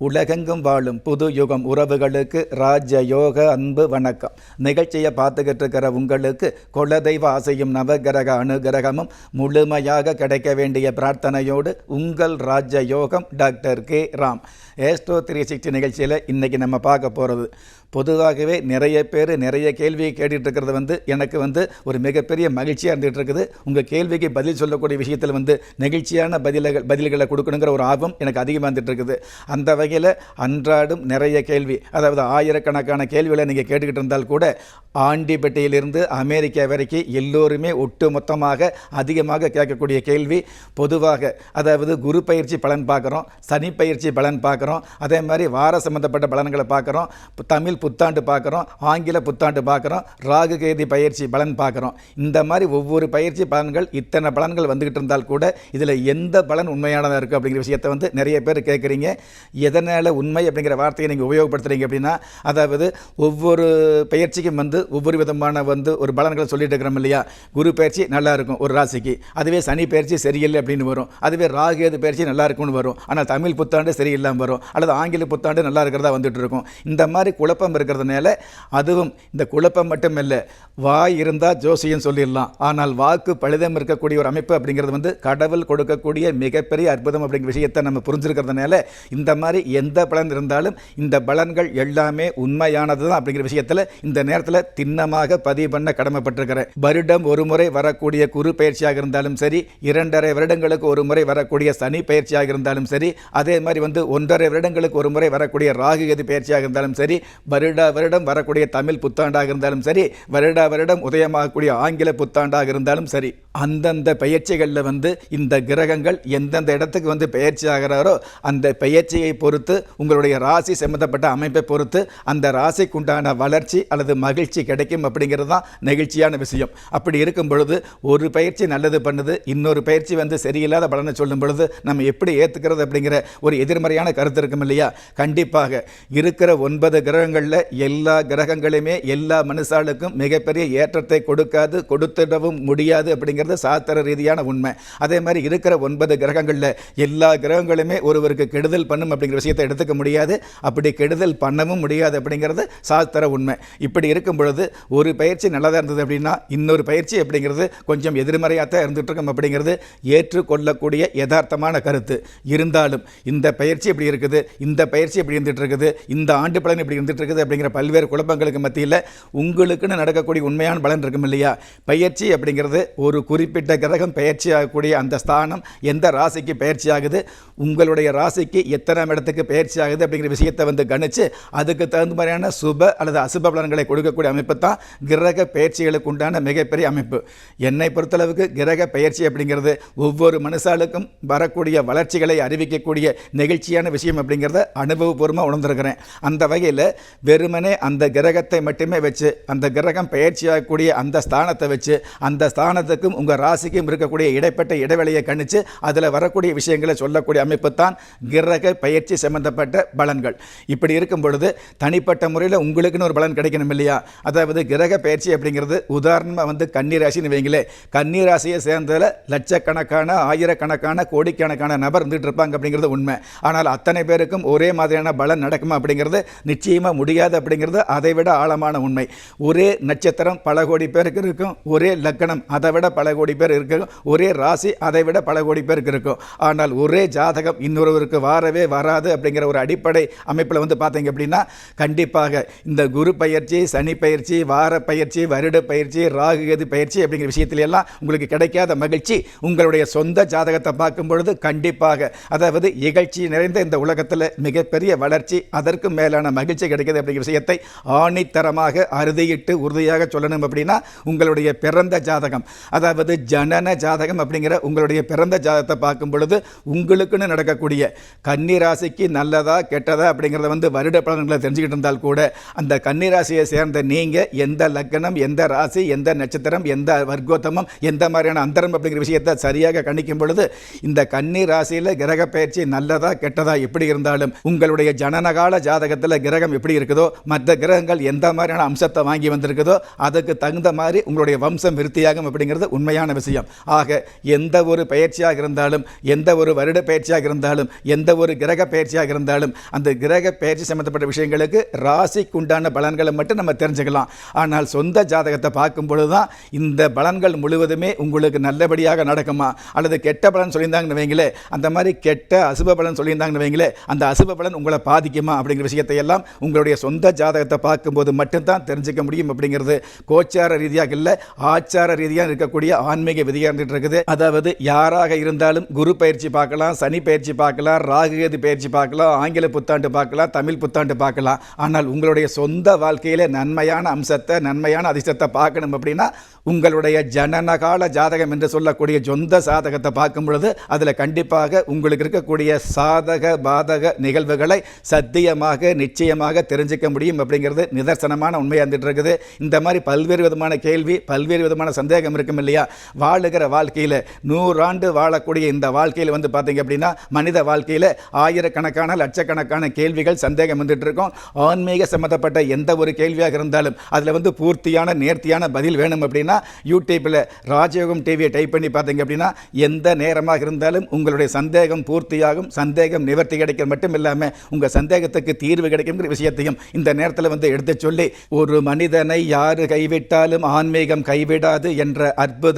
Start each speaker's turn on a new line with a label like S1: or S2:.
S1: உலகெங்கும் வாழும் புது யுகம் உறவுகளுக்கு ராஜ யோக அன்பு வணக்கம். நிகழ்ச்சியை பார்த்துக்கிட்டு இருக்கிற உங்களுக்கு குலதெய்வ ஆசையும் நவகிரக அனுகிரகமும் முழுமையாக கிடைக்க வேண்டிய பிரார்த்தனையோடு உங்கள் Raja Yogam doctor K. Ram. Astro three sixty நிகழ்ச்சியில் இன்றைக்கி நம்ம பார்க்க போகிறது பொதுவாகவே நிறைய பேர் நிறைய கேள்வியை கேட்டுட்டு வந்து எனக்கு வந்து ஒரு மிகப்பெரிய மகிழ்ச்சியாக இருந்துகிட்டு இருக்குது உங்கள் கேள்விக்கு பதில் சொல்லக்கூடிய விஷயத்தில் வந்து நெகிழ்ச்சியான பதில்கள் பதில்களை கொடுக்கணுங்கிற ஒரு ஆர்வம் எனக்கு அதிகமாக வந்துட்டு இருக்குது அந்த வகையில் அன்றாடும் நிறைய கேள்வி அதாவது ஆயிரக்கணக்கான கேள்விகளை நீங்கள் கேட்டுக்கிட்டு இருந்தால் கூட ஆண்டிப்பட்டியிலிருந்து அமெரிக்கா வரைக்கும் எல்லோருமே ஒட்டு மொத்தமாக அதிகமாக கேட்கக்கூடிய கேள்வி பொதுவாக அதாவது குரு பயிற்சி பலன் பார்க்குறோம் சனி பயிற்சி பலன் பார்க்குறோம் அதே மாதிரி வார சம்பந்தப்பட்ட பலன்களை பார்க்குறோம் தமிழ் புத்தாண்டு பார்க்குறோம் ஆங்கில புத்தாண்டு பார்க்குறோம் ராகு கேதி பயிற்சி பலன் பார்க்குறோம். இந்த மாதிரி ஒவ்வொரு பயிற்சி பலன்கள் இத்தனை பலன்கள் வந்துக்கிட்டு இருந்தால் கூட இதில் எந்த பலன் உண்மையானதாக இருக்குது அப்படிங்கிற விஷயத்தை வந்து நிறைய பேர் கேட்குறீங்க. எதனால் உண்மை அப்படிங்கிற வார்த்தையை நீங்கள் உபயோகப்படுத்துறீங்க அப்படின்னா அதாவது ஒவ்வொரு பயிற்சிக்கும் வந்து ஒவ்வொரு விதமான வந்து ஒரு பலன்களை சொல்லிட்டு இருக்கிறோம் இல்லையா? குரு பயிற்சி நல்லா இருக்கும் ஒரு ராசிக்கு. அதுவே சனி பயிற்சி சரியில்லை அப்படின்னு வரும். அதுவே ராகேது பயிற்சி நல்லா இருக்கும்னு வரும். ஆனால் தமிழ் புத்தாண்டு சரியில்லாமல் வரும். அல்லது ஆங்கில புத்தாண்டு நல்லா இருக்கிறதா வந்துட்டு இருக்கும். இந்த மாதிரி குழப்பம் இருக்கிறதுனால அதுவும் இந்த குழப்பம் மட்டும் வாய் இருந்தால் ஜோசியம் சொல்லிடலாம். ஆனால் வாக்கு பழுதம் இருக்கக்கூடிய ஒரு அமைப்பு அப்படிங்கிறது வந்து கடவுள் கொடுக்கக்கூடிய மிகப்பெரிய அற்புதம் அப்படிங்கிற விஷயத்தை நம்ம புரிஞ்சிருக்கிறதுனால இந்த மாதிரி எந்த பலன் இருந்தாலும் இந்த பலன்கள் எல்லாமே உண்மையானது தான் அப்படிங்கிற விஷயத்தில் இந்த நேரத்தில் திண்ணமாக பதிவு பண்ண கடமைப்பட்டிருக்கிறேன். வருடம் ஒரு முறை வரக்கூடிய குரு பயிற்சியாக இருந்தாலும் சரி இரண்டரை வருடங்களுக்கு ஒரு முறை வரக்கூடிய சனி பயிற்சியாக இருந்தாலும் சரி அதே மாதிரி வந்து ஒன்றரை வருடங்களுக்கு ஒரு முறை வரக்கூடிய ராகு கதி பயிற்சியாக இருந்தாலும் சரி வருட வருடம் வரக்கூடிய தமிழ் புத்தாண்டாக இருந்தாலும் சரி வருட வருடம் உதயமாகக்கூடிய ஆங்கில புத்தாண்டாக இருந்தாலும் சரி. அந்தந்த பயிற்சிகளில் வந்து இந்த கிரகங்கள் எந்தெந்த இடத்துக்கு வந்து பயிற்சி ஆகிறாரோ அந்த பயிற்சியை பொறுத்து உங்களுடைய ராசி சம்பந்தப்பட்ட அமைப்பை பொறுத்து அந்த ராசிக்குண்டான வளர்ச்சி அல்லது மகிழ்ச்சி கிடைக்கும் அப்படிங்கிறது தான் நெகிழ்ச்சியான விஷயம். அப்படி இருக்கும் பொழுது ஒரு பயிற்சி நல்லது பண்ணுது இன்னொரு பயிற்சி வந்து சரியில்லாத பலனை சொல்லும் பொழுது நம்ம எப்படி ஏற்றுக்கிறது அப்படிங்கிற ஒரு எதிர்மறையான கருத்து இருக்கும் இல்லையா? கண்டிப்பாக இருக்கிற ஒன்பது கிரகங்களில் எல்லா கிரகங்களுமே எல்லா மனுஷாளுக்கும் மிகப்பெரிய ஏற்றத்தை கொடுக்காது கொடுத்துடவும் முடியாது அப்படிங்கிற அப்படிங்கிறது சாஸ்திர ரீதியான உண்மை. அதே மாதிரி இருக்கிற ஒன்பது கிரகங்களில் எல்லா கிரகங்களுமே ஒருவருக்கு கெடுதல் பண்ணும் அப்படிங்கிற விஷயத்தை எடுத்துக்க முடியாது. அப்படி கெடுதல் பண்ணவும் முடியாது அப்படிங்கிறது சாஸ்திர உண்மை. இப்படி இருக்கும் பொழுது ஒரு பயிற்சி நல்லதாக இருந்தது அப்படின்னா இன்னொரு பயிற்சி அப்படிங்கிறது கொஞ்சம் எதிர்மறையாக தான் இருந்துட்டு அப்படிங்கிறது ஏற்றுக்கொள்ளக்கூடிய யதார்த்தமான கருத்து. இருந்தாலும் இந்த பயிற்சி இப்படி இருக்குது இந்த பயிற்சி இப்படி இருந்துட்டு இருக்குது இந்த ஆண்டு பலன் இப்படி இருந்துட்டு இருக்குது அப்படிங்கிற பல்வேறு குழப்பங்களுக்கு மத்தியில் உங்களுக்குன்னு நடக்கக்கூடிய உண்மையான பலன் இருக்கும் இல்லையா? பயிற்சி அப்படிங்கிறது ஒரு குறிப்பிட்ட கிரகம் பயிற்சி ஆகக்கூடிய அந்த ஸ்தானம் எந்த ராசிக்கு பயிற்சி ஆகுது உங்களுடைய ராசிக்கு எத்தனாம் இடத்துக்கு பயிற்சி ஆகுது அப்படிங்கிற விஷயத்தை வந்து கணித்து அதுக்கு தகுந்த மாதிரியான சுப அல்லது அசுப பலன்களை கொடுக்கக்கூடிய அமைப்பு தான் கிரக பயிற்சிகளுக்கு உண்டான மிகப்பெரிய அமைப்பு. என்னை பொறுத்தளவுக்கு கிரக பயிற்சி அப்படிங்கிறது ஒவ்வொரு மனுஷாளுக்கும் வரக்கூடிய வளர்ச்சிகளை அறிவிக்கக்கூடிய நெகிழ்ச்சியான விஷயம் அப்படிங்கிறத அனுபவபூர்வமாக உணர்ந்திருக்கிறேன். அந்த வகையில் வெறுமனே அந்த கிரகத்தை மட்டுமே வச்சு அந்த கிரகம் பயிற்சியாகக்கூடிய அந்த ஸ்தானத்தை வச்சு அந்த ஸ்தானத்துக்கும் உங்கள் ராசிக்கும் இருக்கக்கூடிய இடைப்பட்ட இடைவெளியை கணித்து அதில் வரக்கூடிய விஷயங்களை சொல்லக்கூடிய அமைப்பு தான் கிரக பயிற்சி சம்பந்தப்பட்ட பலன்கள். இப்படி இருக்கும் பொழுது தனிப்பட்ட முறையில் உங்களுக்குன்னு ஒரு பலன் கிடைக்கணும் இல்லையா? அதாவது கிரக பயிற்சி அப்படிங்கிறது உதாரணமாக வந்து கன்னிராசின்னு வைங்களே கன்னிராசியை சேர்ந்ததில் லட்சக்கணக்கான ஆயிரக்கணக்கான கோடிக்கணக்கான நபர் இருந்துகிட்டு இருப்பாங்க அப்படிங்கிறது உண்மை. ஆனால் அத்தனை பேருக்கும் ஒரே மாதிரியான பலன் நடக்குமா அப்படிங்கிறது நிச்சயமாக முடியாது அப்படிங்கிறது அதை விட ஆழமான உண்மை. ஒரே நட்சத்திரம் பல கோடி பேருக்கு இருக்கும் ஒரே லக்கணம் அதை விட பல கோடி பேர் இருக்கும் ஒரே ராசி அதை விட பல கோடி பேருக்கு இருக்கும். ஆனால் ஒரே ஜாதகம் இன்னொருவருக்கு வரவே வராது அப்படிங்கிற ஒரு அடிப்படை அமைப்பில் வந்து பார்த்தீங்க அப்படின்னா கண்டிப்பாக இந்த குரு பயிற்சி சனி பயிற்சி வார பயிற்சி வருட பயிற்சி ராகு கேது பயிற்சி அப்படிங்கிற விஷயத்துல எல்லாம் உங்களுக்கு கிடைக்காத மகிழ்ச்சி. உங்களுடைய சொந்த ஜாதகத்தை பார்க்கும் பொழுது கண்டிப்பாக அதாவது இகழ்ச்சி நிறைந்த இந்த உலகத்தில் மிகப்பெரிய வளர்ச்சி அதற்கு மேலான மகிழ்ச்சி கிடைக்கிறது அப்படிங்கிற விஷயத்தை ஆணித்தரமாக அறுதியிட்டு உறுதியாக சொல்லணும் அப்படின்னா உங்களுடைய பிறந்த ஜாதகம் அதாவது அதாவது ஜனன ஜாதகம் அப்படிங்கிற உங்களுடைய பிறந்த ஜாதகத்தை பார்க்கும் பொழுது உங்களுக்குன்னு நடக்கக்கூடிய கன்னிராசிக்கு நல்லதா கெட்டதா அப்படிங்கிறத வந்து வருட பலன்களை தெரிஞ்சுக்கிட்டு இருந்தால் கூட அந்த கன்னிராசியை சேர்ந்த நீங்கள் எந்த லக்னம் எந்த ராசி எந்த நட்சத்திரம் எந்த வர்க்கோத்தமம் எந்த மாதிரியான அந்தரம் அப்படிங்கிற விஷயத்தை சரியாக கணிக்கும் பொழுது இந்த கன்னி ராசியில் கிரக பயிற்சி நல்லதா கெட்டதா எப்படி இருந்தாலும் உங்களுடைய ஜனனகால ஜாதகத்தில் கிரகம் எப்படி இருக்குதோ மற்ற கிரகங்கள் எந்த மாதிரியான அம்சத்தை வாங்கி வந்திருக்குதோ அதுக்கு தகுந்த மாதிரி உங்களுடைய வம்சம் விருத்தியாகும் அப்படிங்கிறது உண்மை. உண்மையான விஷயம். ஆக எந்த ஒரு பயிற்சியாக இருந்தாலும் எந்த ஒரு வருட பயிற்சியாக இருந்தாலும் எந்த ஒரு கிரக பயிற்சியாக இருந்தாலும் அந்த கிரக பயிற்சி சம்பந்தப்பட்ட விஷயங்களுக்கு ராசிக்கு உண்டான பலன்களை மட்டும் நம்ம தெரிஞ்சுக்கலாம். ஆனால் சொந்த ஜாதகத்தை பார்க்கும் பொழுது தான் இந்த பலன்கள் முழுவதுமே உங்களுக்கு நல்லபடியாக நடக்குமா? அல்லது கெட்ட பலன் சொல்லியிருந்தாங்கன்னு வைங்களே அந்த மாதிரி கெட்ட அசுப பலன் சொல்லியிருந்தாங்கன்னு வைங்களே அந்த அசுப பலன் உங்களை பாதிக்குமா அப்படிங்கிற விஷயத்தை எல்லாம் உங்களுடைய சொந்த ஜாதகத்தை பார்க்கும்போது மட்டும்தான் தெரிஞ்சுக்க முடியும் அப்படிங்கிறது கோச்சார ரீதியாக இல்லை ஆச்சார ரீதியாக இருக்கக்கூடிய ஆன்மீக விதியாக இருந்துட்டு இருக்குது அதாவது யாராக இருந்தாலும் குரு பயிற்சி பார்க்கலாம் சனி பயிற்சி பார்க்கலாம் ராகுகேது பயிற்சி பார்க்கலாம் ஆங்கில புத்தாண்டு பார்க்கலாம் தமிழ் புத்தாண்டு பார்க்கலாம். ஆனால் உங்களுடைய சொந்த வாழ்க்கையில நன்மையான அம்சத்தை நன்மையான அதிர்ஷ்டத்தை பார்க்கணும் அப்படின்னா உங்களுடைய ஜனனகால ஜாதகம் என்று சொல்லக்கூடிய சொந்த சாதகத்தை பார்க்கும் பொழுது அதில் கண்டிப்பாக உங்களுக்கு இருக்கக்கூடிய சாதக பாதக நிகழ்வுகளை சத்தியமாக நிச்சயமாக தெரிஞ்சுக்க முடியும் அப்படிங்கிறது நிதர்சனமான உண்மையாக இருந்துட்டு இருக்குது இந்த மாதிரி பல்வேறு விதமான கேள்வி பல்வேறு விதமான சந்தேகம் இருக்கும் இல்லையா? வாழுகிற வாழ்க்கையில் நூறாண்டு வாழக்கூடிய இந்த வாழ்க்கையில் வந்து பார்த்தீங்க அப்படின்னா மனித வாழ்க்கையில் ஆயிரக்கணக்கான லட்சக்கணக்கான கேள்விகள் சந்தேகம் வந்துட்டு இருக்கோம். ஆன்மீக சம்மந்தப்பட்ட எந்த ஒரு கேள்வியாக இருந்தாலும் அதில் வந்து பூர்த்தியான நேர்த்தியான பதில் வேணும் அப்படின்னா யூடியூப்பில் ராஜயோகம் டிவியை டைப் பண்ணி பார்த்தீங்க அப்படின்னா எந்த நேரமாக இருந்தாலும் உங்களுடைய சந்தேகம் பூர்த்தியாகும். சந்தேகம் நிவர்த்தி கிடைக்க மட்டும் இல்லாமல் உங்கள் சந்தேகத்துக்கு தீர்வு கிடைக்குங்கிற விஷயத்தையும் இந்த நேரத்தில் வந்து எடுத்து சொல்லி ஒரு மனிதனை யாரு கைவிட்டாலும் ஆன்மீகம் கைவிடாது என்ற அற்புத